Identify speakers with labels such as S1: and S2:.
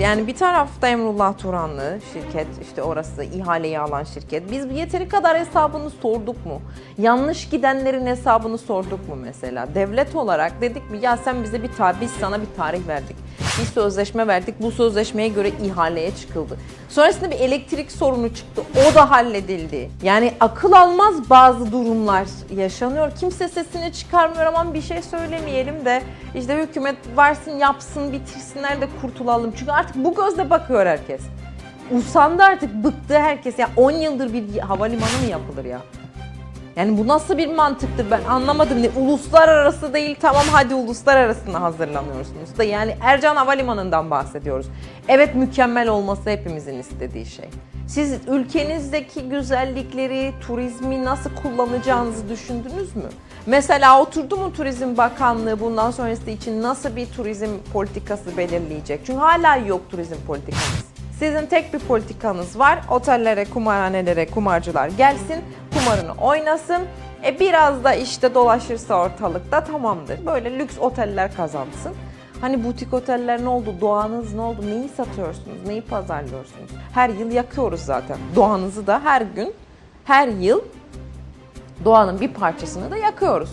S1: Yani bir tarafta Emrullah Turanlı şirket, işte orası ihaleyi alan şirket. Biz yeteri kadar hesabını sorduk mu? Yanlış gidenlerin hesabını sorduk mu mesela? Devlet olarak dedik mi ya sen bize bir tarih, biz sana bir tarih verdik. Bir sözleşme verdik, bu sözleşmeye göre ihaleye çıkıldı. Sonrasında bir elektrik sorunu çıktı, o da halledildi. Yani akıl almaz bazı durumlar yaşanıyor. Kimse sesini çıkarmıyor ama bir şey söylemeyelim de işte hükümet varsın yapsın bitirsinler de kurtulalım. Çünkü artık bu gözle bakıyor herkes. Usandı artık bıktı herkes. Ya 10 yıldır bir havalimanı mı yapılır ya? Yani bu nasıl bir mantıktır ben anlamadım. Ne uluslararası değil tamam hadi uluslararasına hazırlanıyorsunuz da yani Ercan Havalimanı'ndan bahsediyoruz. Evet mükemmel olması hepimizin istediği şey. Siz ülkenizdeki güzellikleri, turizmi nasıl kullanacağınızı düşündünüz mü? Mesela oturdu mu Turizm Bakanlığı bundan sonrası için nasıl bir turizm politikası belirleyecek? Çünkü hala yok turizm politikamız. Sizin tek bir politikanız var. Otellere, kumarhanelere kumarcılar gelsin, kumarını oynasın. E biraz da işte dolaşırsa ortalıkta tamamdır. Böyle lüks oteller kazansın. Hani butik oteller ne oldu? Doğanız ne oldu? Neyi satıyorsunuz? Neyi pazarlıyorsunuz? Her yıl yakıyoruz zaten. Doğanızı da her gün, her yıl doğanın bir parçasını da yakıyoruz.